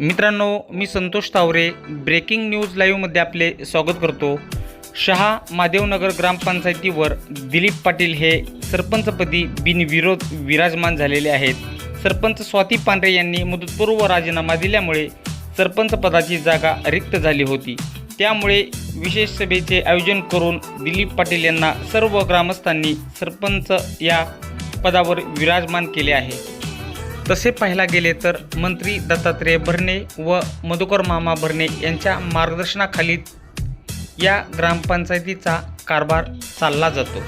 मित्रांनो मी Santosh Taware breaking news लाईव्हमध्ये आपले स्वागत करतो. शहा महादेवनगर ग्रामपंचायतीवर दिलीप पाटील हे सरपंचपदी बिनविरोध विराजमान झालेले आहेत. सरपंच स्वाती पांढरे यांनी मुदतपूर्व राजीनामा दिल्यामुळे सरपंच पदाची जागा रिक्त झाली होती. त्यामुळे विशेष सभेचे आयोजन करून दिलीप पाटील यांना सर्व ग्रामस्थांनी सरपंच या पदावर विराजमान केले आहे. तसे पाहायला गेले तर मंत्री दत्तात्रेय भरणे व मधुकर मामा भरणे यांच्या मार्गदर्शनाखाली या ग्रामपंचायतीचा कारभार चालला जातो.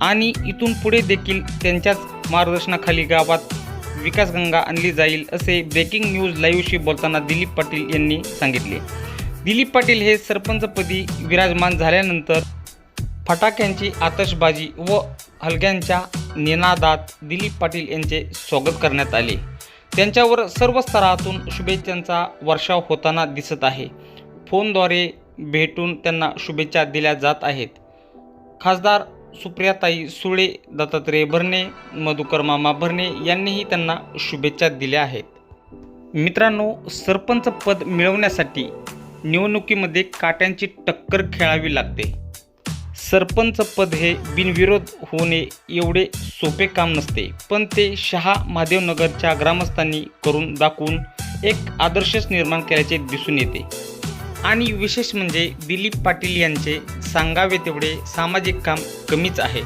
आणि इथून पुढे देखील त्यांच्याच मार्गदर्शनाखाली गावात विकासगंगा आणली जाईल असे ब्रेकिंग न्यूज लाईव्हशी बोलताना दिलीप पाटील यांनी सांगितले. दिलीप पाटील हे सरपंचपदी विराजमान झाल्यानंतर फटाक्यांची आतषबाजी व हलग्यांच्या निनादात दिलीप पाटील यांचे स्वागत करण्यात आले. त्यांच्यावर सर्व स्तरातून शुभेच्छांचा वर्षाव होताना दिसत आहे. फोनद्वारे भेटून त्यांना शुभेच्छा दिल्या जात आहेत. खासदार सुप्रियाताई सुळे दत्तात्रय भरणे मधुकर मामा भरणे यांनीही त्यांना शुभेच्छा दिल्या आहेत. मित्रांनो सरपंच पद मिळवण्यासाठी निवडणुकीमध्ये काट्यांची टक्कर खेळावी लागते. सरपंच पद हे बिनविरोध होणे एवढे सोपे काम नसते. पण ते शहा महादेवनगरच्या ग्रामस्थांनी करून दाखवून एक आदर्शच निर्माण केल्याचे दिसून येते. आणि विशेष म्हणजे दिलीप पाटील यांचे सांगावे तेवढे सामाजिक काम कमीच आहे.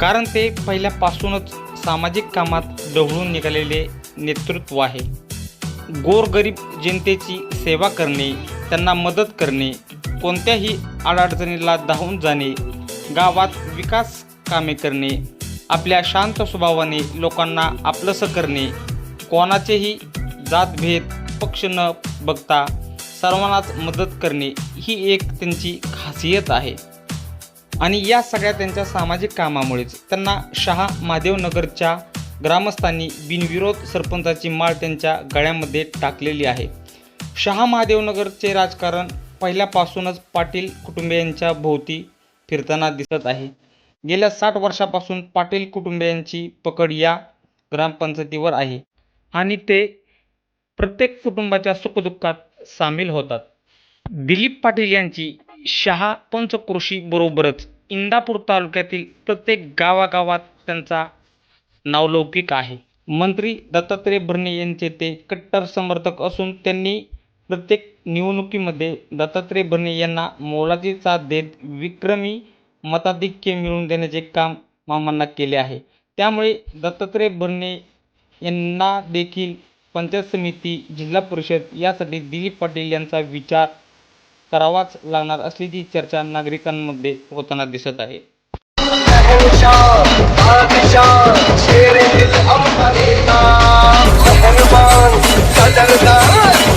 कारण ते पहिल्यापासूनच सामाजिक कामात ढवळून निघालेले नेतृत्व आहे. गोरगरीब जनतेची सेवा करणे त्यांना मदत करणे कोणत्याही अडचणीला धावून जाणे गावात विकास कामे करणे आपल्या शांत स्वभावाने लोकांना आपलंसं करणे कोणाचेही जातभेद पक्ष न बघता सर्वांनाच मदत करणे ही एक त्यांची खासियत आहे. आणि या सगळ्या त्यांच्या सामाजिक कामामुळेच त्यांना शहा महादेवनगरच्या ग्रामस्थांनी बिनविरोध सरपंचाची माळ त्यांच्या गळ्यामध्ये टाकलेली आहे. शहा महादेवनगरचे राजकारण पहिल्यापासूनच पाटील कुटुंबियांच्या भोवती फिरताना दिसत आहे. गेल्या साठ वर्षापासून पाटील कुटुंबियांची पकड या ग्रामपंचायतीवर आहे आणि ते प्रत्येक कुटुंबाच्या सुखदुःखात सामील होतात. दिलीप पाटील यांची शहा पंचकृषी बरोबरच इंदापूर तालुक्यातील प्रत्येक गावागावात त्यांचा नावलौकिक आहे. मंत्री दत्तात्रय भरणे यांचे ते कट्टर समर्थक असून त्यांनी प्रत्येक निवडणुकीमध्ये दत्तात्रय भरणे यांना मोलाची साथ देत विक्रमी मताधिक्य मिळवून देण्याचे काम मामांना केले आहे त्यामुळे दत्तात्रय भरणे यांना देखील पंचायत समिती जिल्हा परिषद यासाठी दिलीप पाटील यांचा विचार करावाच लागणार असल्याची चर्चा नागरिकांमध्ये होताना दिसत आहे तो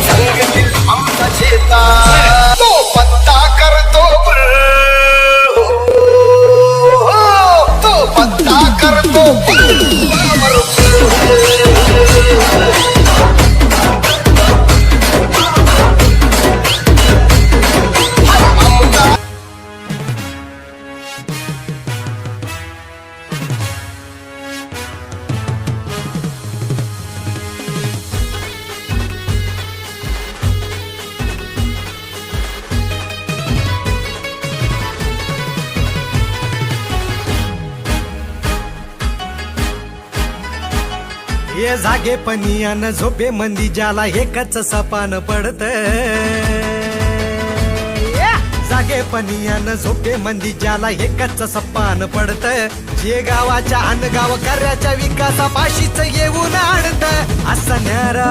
ये जागे पनियान झोपे मंदी ज्याला एकच सपान पडत. जागे पनियान झोपे मंदी ज्याला एकच सपान पडत. जे गावाच्या अनगाव कार्याच्या विकासापाशीच येऊन आणत. असा न्यारा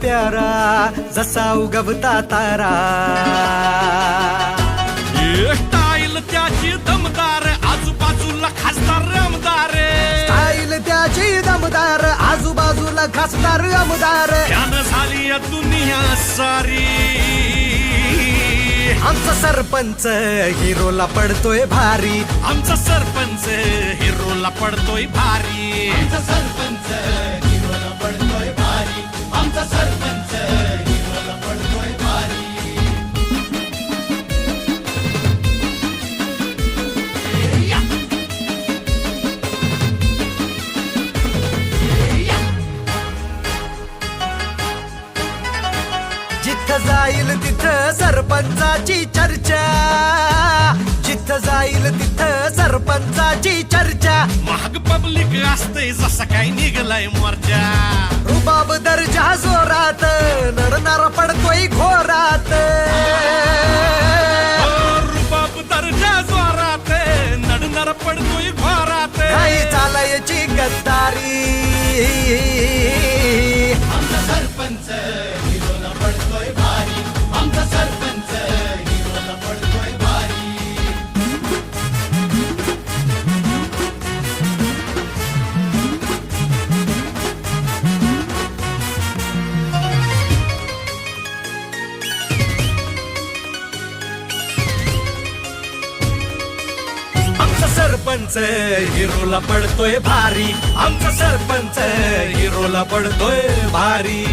प्यारा जसा उगवता तारा. आजूबाजूला खासदार आमदार. झाली दुनिया सारी. आमचा सरपंच हिरोला पडतोय भारी. आमचा सरपंच हिरोला पडतोय भारी. आमचा सरपंच सरपंचाची चर्चा. जिथं जाईल तिथं सरपंचाची चर्चा. महाग पब्लिक असते जसं काय निघलाय मोर्चा. रुबाब दर्जा जोरात नडणार पडतोय घोरात. सरपंच हिरोला पडतोय भारी. आमचा सरपंच हिरोला पडतोय भारी.